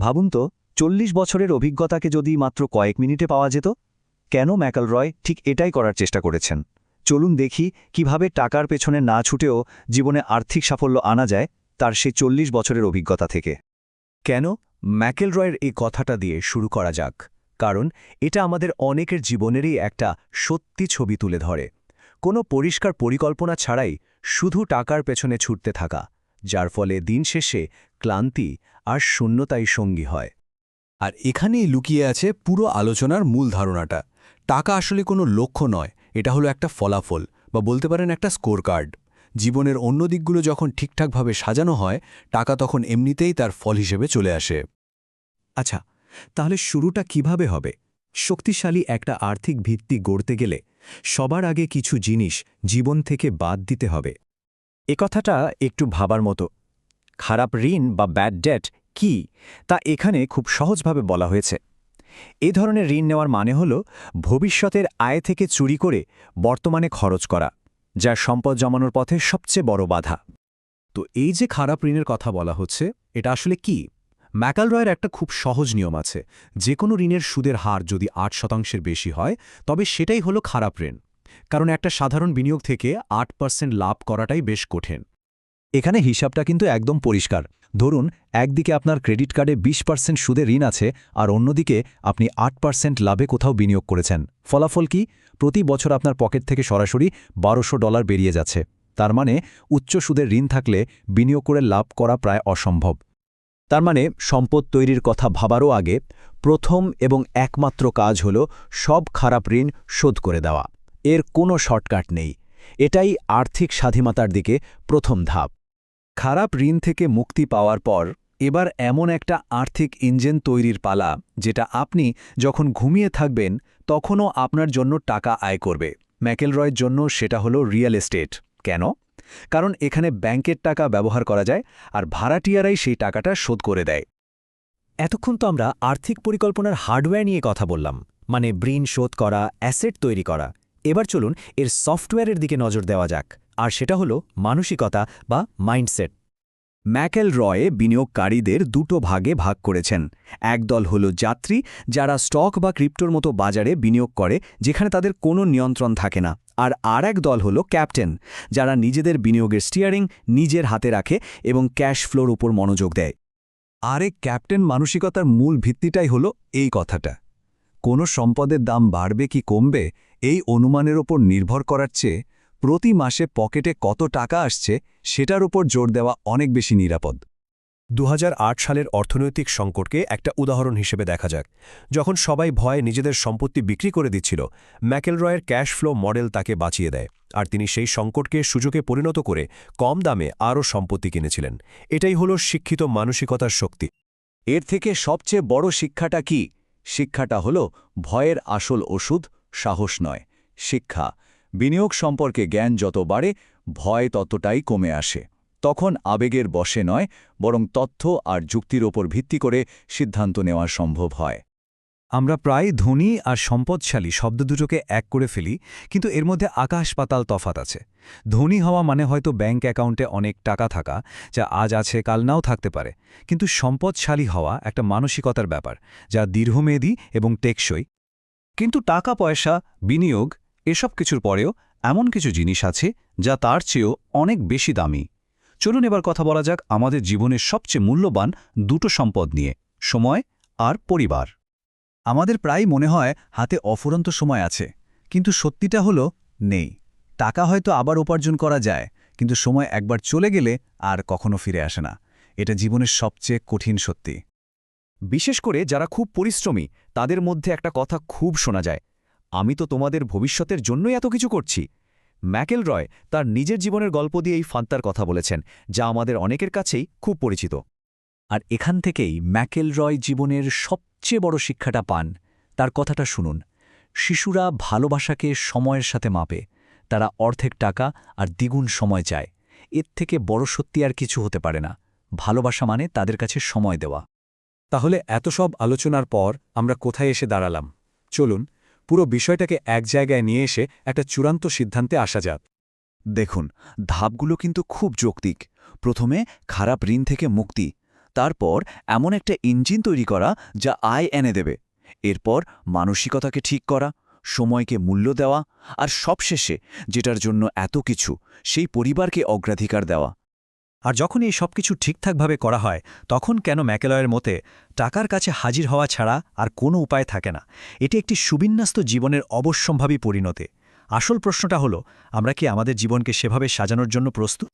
ভাবুন তো, চল্লিশ বছরের অভিজ্ঞতাকে যদি মাত্র কয়েক মিনিটে পাওয়া যেত, কেন ম্যাকাল রয় ঠিক এটাই করার চেষ্টা করেছেন? চলুন দেখি কীভাবে টাকার পেছনে না ছুটেও জীবনে আর্থিক সাফল্য আনা যায় তার সেই চল্লিশ বছরের অভিজ্ঞতা থেকে। কেন? ম্যাকেল রয়ের এই কথাটা দিয়ে শুরু করা যাক। কারণ এটা আমাদের অনেকের জীবনেরই একটা সত্যি ছবি তুলে ধরে। কোনো পরিষ্কার পরিকল্পনা ছাড়াই শুধু টাকার পেছনে ছুটতে থাকা, যার ফলে দিন শেষে ক্লান্তি আর শূন্যতাই সঙ্গী হয়। আর এখানেই লুকিয়ে আছে পুরো আলোচনার মূল ধারণাটা। টাকা আসলে কোনো লক্ষ্য নয়, এটা হলো একটা ফলাফল বা বলতে পারেন একটা স্কোর কার্ড জীবনের অন্য দিকগুলো যখন ঠিকঠাকভাবে সাজানো হয়, টাকা তখন এমনিতেই তার ফল হিসেবে চলে আসে। আচ্ছা তাহলে শুরুটা কীভাবে হবে? শক্তিশালী একটা আর্থিক ভিত্তি গড়তে গেলে সবার আগে কিছু জিনিস জীবন থেকে বাদ দিতে হবে। এ কথাটা একটু ভাবার মতো। খারাপ ঋণ বা ব্যাড ডেট কি তা এখানে খুব সহজভাবে বলা হয়েছে। এ ধরনের ঋণ নেওয়ার মানে হল ভবিষ্যতের আয় থেকে চুরি করে বর্তমানে খরচ করা যা সম্পদ জমানোর পথে সবচেয়ে বড় বাধা। তো এই যে খারাপ ঋণের কথা বলা হচ্ছে, এটা আসলে কি? ম্যাকাল রয়ের একটা খুব সহজ নিয়ম আছে। যে কোনো ঋণের সুদের হার যদি আট শতাংশের বেশি হয়, তবে সেটাই হলো খারাপ ঋণ। কারণ একটা সাধারণ বিনিয়োগ থেকে আট পার্সেন্ট লাভ করাটাই বেশ কঠিন। এখানে হিসাবটা কিন্তু একদম পরিষ্কার। ধরুন, একদিকে আপনার ক্রেডিট কার্ডে বিশ পার্সেন্ট সুদে ঋণ আছে, আর অন্যদিকে আপনি আট পার্সেন্ট লাভে কোথাও বিনিয়োগ করেছেন। ফলাফল কি? প্রতি বছর আপনার পকেট থেকে সরাসরি বারোশো ডলার বেরিয়ে যাচ্ছে। তার মানে উচ্চ সুদের ঋণ থাকলে বিনিয়োগ করে লাভ করা প্রায় অসম্ভব। তার মানে সম্পদ তৈরির কথা ভাবারও আগে প্রথম এবং একমাত্র কাজ হল সব খারাপ ঋণ শোধ করে দেওয়া। এর কোনো শর্টকাট নেই। এটাই আর্থিক স্বাধীনতার দিকে প্রথম ধাপ। খারাপ ঋণ থেকে মুক্তি পাওয়ার পর, এবার এমন একটা আর্থিক ইঞ্জিন তৈরির পালা, যেটা আপনি যখন ঘুমিয়ে থাকবেন, তখনও আপনার জন্য টাকা আয় করবে। ম্যাকেলরয়ের জন্য সেটা হলো রিয়েল এস্টেট। কেন? কারণ এখানে ব্যাংকের টাকা ব্যবহার করা যায়, আর ভাড়াটিয়ারাই সেই টাকাটা শোধ করে দেয়। এতক্ষণ তো আমরা আর্থিক পরিকল্পনার হার্ডওয়্যার নিয়ে কথা বললাম মানে ঋণ শোধ করা, অ্যাসেট তৈরি করা। এবার চলুন এর সফটওয়্যারের দিকে নজর দেওয়া যাক। আর সেটা হলো মানসিকতা বা মাইন্ডসেট। ম্যাকেল রয়ে বিনিয়োগকারীদের দুটো ভাগে ভাগ করেছেন। একদল হল যাত্রী, যারা স্টক বা ক্রিপ্টোর মতো বাজারে বিনিয়োগ করে, যেখানে তাদের কোনো নিয়ন্ত্রণ থাকে না। আর আর এক দল হল ক্যাপ্টেন, যারা নিজেদের বিনিয়োগের স্টিয়ারিং নিজের হাতে রাখে এবং ক্যাশ ফ্লোর উপর মনোযোগ দেয়। আরে ক্যাপ্টেন মানসিকতার মূল ভিত্তিটাই হল এই কথাটা। কোনো সম্পদের দাম বাড়বে কি কমবে, এই অনুমানের ওপর নির্ভর করার চেয়ে প্রতি মাসে পকেটে কত টাকা আসছে, সেটার উপর জোর দেওয়া অনেক বেশি নিরাপদ। দু হাজার আট সালের অর্থনৈতিক সংকটকে একটা উদাহরণ হিসেবে দেখা যাক। যখন সবাই ভয়ে নিজেদের সম্পত্তি বিক্রি করে দিচ্ছিল, ম্যাকেলরয়ের ক্যাশ ফ্লো মডেল তাকে বাঁচিয়ে দেয়, আর তিনি সেই সংকটকে সুযোগে পরিণত করে কম দামে আরও সম্পত্তি কিনেছিলেন। এটাই হল শিক্ষিত মানসিকতার শক্তি। এর থেকে সবচেয়ে বড় শিক্ষাটা কি? শিক্ষাটা হল ভয়ের আসল ওষুধ, সাহস নয়, শিক্ষা। বিনিয়োগ সম্পর্কে জ্ঞান যত বাড়ে, ভয় ততটাই কমে আসে। তখন আবেগের বশে নয়, বরং তথ্য আর যুক্তির ওপর ভিত্তি করে সিদ্ধান্ত নেওয়া সম্ভব হয়। আমরা প্রায় ধনী আর সম্পদশালী শব্দ দুটোকে এক করে ফেলি, কিন্তু এর মধ্যে আকাশ পাতাল তফাত আছে। ধনী হওয়া মানে হয়তো ব্যাংক অ্যাকাউন্টে অনেক টাকা থাকা, যা আজ আছে, কাল নাও থাকতে পারে। কিন্তু সম্পদশালী হওয়া একটা মানসিকতার ব্যাপার, যা দীর্ঘমেয়াদী এবং টেকসই। কিন্তু টাকা পয়সা বিনিয়োগ এসব কিছুর পরেও এমন কিছু জিনিস আছে যা তার চেয়েও অনেক বেশি দামি। চলুন এবার কথা বলা যাক আমাদের জীবনের সবচেয়ে মূল্যবান দুটো সম্পদ নিয়ে, সময় আর পরিবার। আমাদের প্রায় মনে হয় হাতে অফুরন্ত সময় আছে, কিন্তু সত্যিটা হলো নেই। টাকা হয়তো আবার উপার্জন করা যায়, কিন্তু সময় একবার চলে গেলে আর কখনো ফিরে আসে না। এটা জীবনের সবচেয়ে কঠিন সত্যি। বিশেষ করে যারা খুব পরিশ্রমী, তাদের মধ্যে একটা কথা খুব শোনা যায় আমি তো তোমাদের ভবিষ্যতের জন্যই এত কিছু করছি। ম্যাকেল রয় তার নিজের জীবনের গল্প দিয়ে এই ফান্তার কথা বলেছেন, যা আমাদের অনেকের কাছেই খুব পরিচিত। আর এখান থেকেই ম্যাকেল রয় জীবনের সবচেয়ে বড় শিক্ষাটা পান। তার কথাটা শুনুন। শিশুরা ভালোবাসাকে সময়ের সাথে মাপে। তারা অর্ধেক টাকা আর দ্বিগুণ সময় চায়। এর থেকে বড় সত্যি আর কিছু হতে পারে না। ভালোবাসা মানে তাদের কাছে সময় দেওয়া। তাহলে এত সব আলোচনার পর আমরা কোথায় এসে দাঁড়ালাম? চলুন পুরো বিষয়টাকে এক জায়গায় নিয়ে এসে একটা চূড়ান্ত সিদ্ধান্তে আসা যাক। দেখুন, ধাপগুলো কিন্তু খুব যৌক্তিক। প্রথমে খারাপ ঋণ থেকে মুক্তি, তারপর এমন একটা ইঞ্জিন তৈরি করা যা আয় এনে দেবে। এরপর মানসিকতাকে ঠিক করা, সময়কে মূল্য দেওয়া, আর সবশেষে যেটার জন্য এত কিছু, সেই পরিবারকে অগ্রাধিকার দেওয়া। আর যখন এই সব কিছু ঠিকঠাকভাবে করা হয়, তখন কেন ম্যাকেলয়ের মতে টাকার কাছে হাজির হওয়া ছাড়া আর কোনো উপায় থাকে না। এটি একটি সুবিন্যস্ত জীবনের অবশ্যম্ভাবী পরিণতি। আসল প্রশ্নটা হলো, আমরা কি আমাদের জীবনকে সেভাবে সাজানোর জন্য প্রস্তুত?